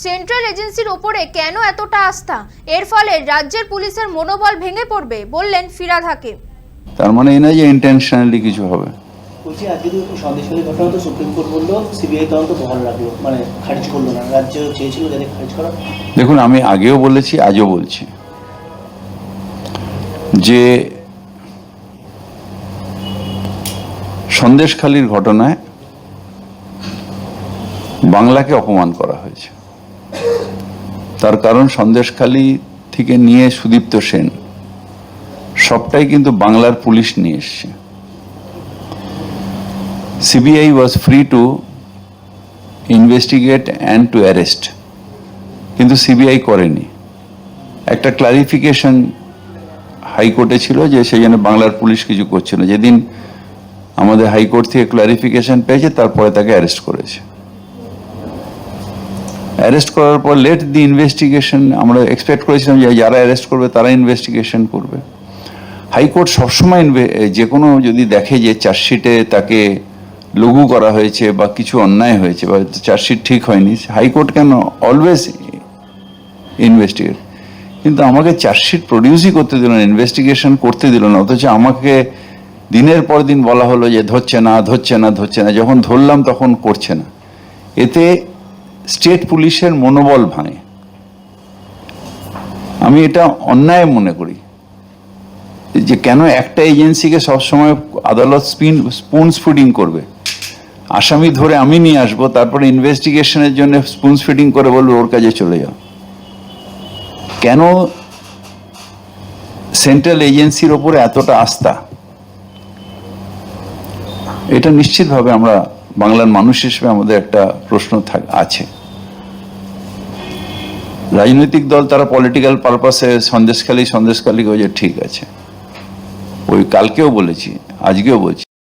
Central এজেন্সির ওপরে কেন এতটা আস্থা? এর ফলে রাজ্যের পুলিশের মনোবল ভেঙে পড়বে বললেন ফিরাদ হাকিম। তার মানে এই না যে ইন্টেনশনালি কিছু হবে। বলছি আজকে তো একটু ঘটনা তো সুপ্রিম কোর্ট বলল সিবিআই তদন্ত বহাল রাখল মানে খারিজ করল না রাজ্য চেয়েছিল যাতে খারিজ করা। দেখুন আমি আগেও বলেছি আজও বলছি যে সন্দেশখালির ঘটনায় বাংলাকে অপমান করা হয়েছে। তার কারণ সন্দেশখালি থেকে নিয়ে সুদীপ্ত সেন। সবটাই কিন্তু বাংলার পুলিশ নিয়ে এসছে। CBI was free to investigate and to arrest কিন্তু সিবিআই করেনি। একটা ক্লারিফিকেশন হাইকোর্টে ছিল যে সেই জন্য বাংলার পুলিশ কিছু করছে না। যেদিন আমাদের হাইকোর্ট থেকে ক্লারিফিকেশন পেয়েছে, তারপরে তাকে অ্যারেস্ট করেছে। অ্যারেস্ট করার পর লেট দি ইনভেস্টিগেশন আমরা এক্সপেক্ট করেছিলাম যে যারা অ্যারেস্ট করবে তারা ইনভেস্টিগেশন করবে। হাইকোর্ট সবসময় যে কোনো যদি দেখে যে চার্জশিটে তাকে লঘু করা হয়েছে বা কিছু অন্যায় হয়েছে বা চার্জশিট ঠিক হয়নি হাইকোর্ট কেন অলওয়েজ ইনভেস্টিগেট কিন্তু আমাকে চার্জশিট প্রডিউসই করতে দিল না ইনভেস্টিগেশন করতে দিল না, অথচ আমাকে দিনের পর দিন বলা হলো যে ধরছে না ধরছে না ধরছে না, যখন ধরলাম তখন করছে না। এতে স্টেট পুলিশের মনোবল ভাঙে। আমি এটা অন্যায় মনে করি। যে কেন একটা এজেন্সিকে সবসময় আদালত স্পিন, স্পুনস ফিডিং করবে? আসামি ধরে আমি নিয়ে আসব, তারপরে ইনভেস্টিগেশনের জন্য স্পুনস ফিডিং করে বলবে, ওর কাজে চলে যাও। কেন সেন্ট্রাল এজেন্সির ওপরে এতটা আস্থা? এটা নিশ্চিতভাবে আমরা বাংলার মানুষ হিসেবে আমাদের একটা প্রশ্ন আছে। রাজনৈতিক দল তারা পলিটিক্যাল পারপাসে সন্দেশখালী সন্দেশখালী যে ঠিক আছে। ওই কালকেও বলেছি, আজকেও বলছি।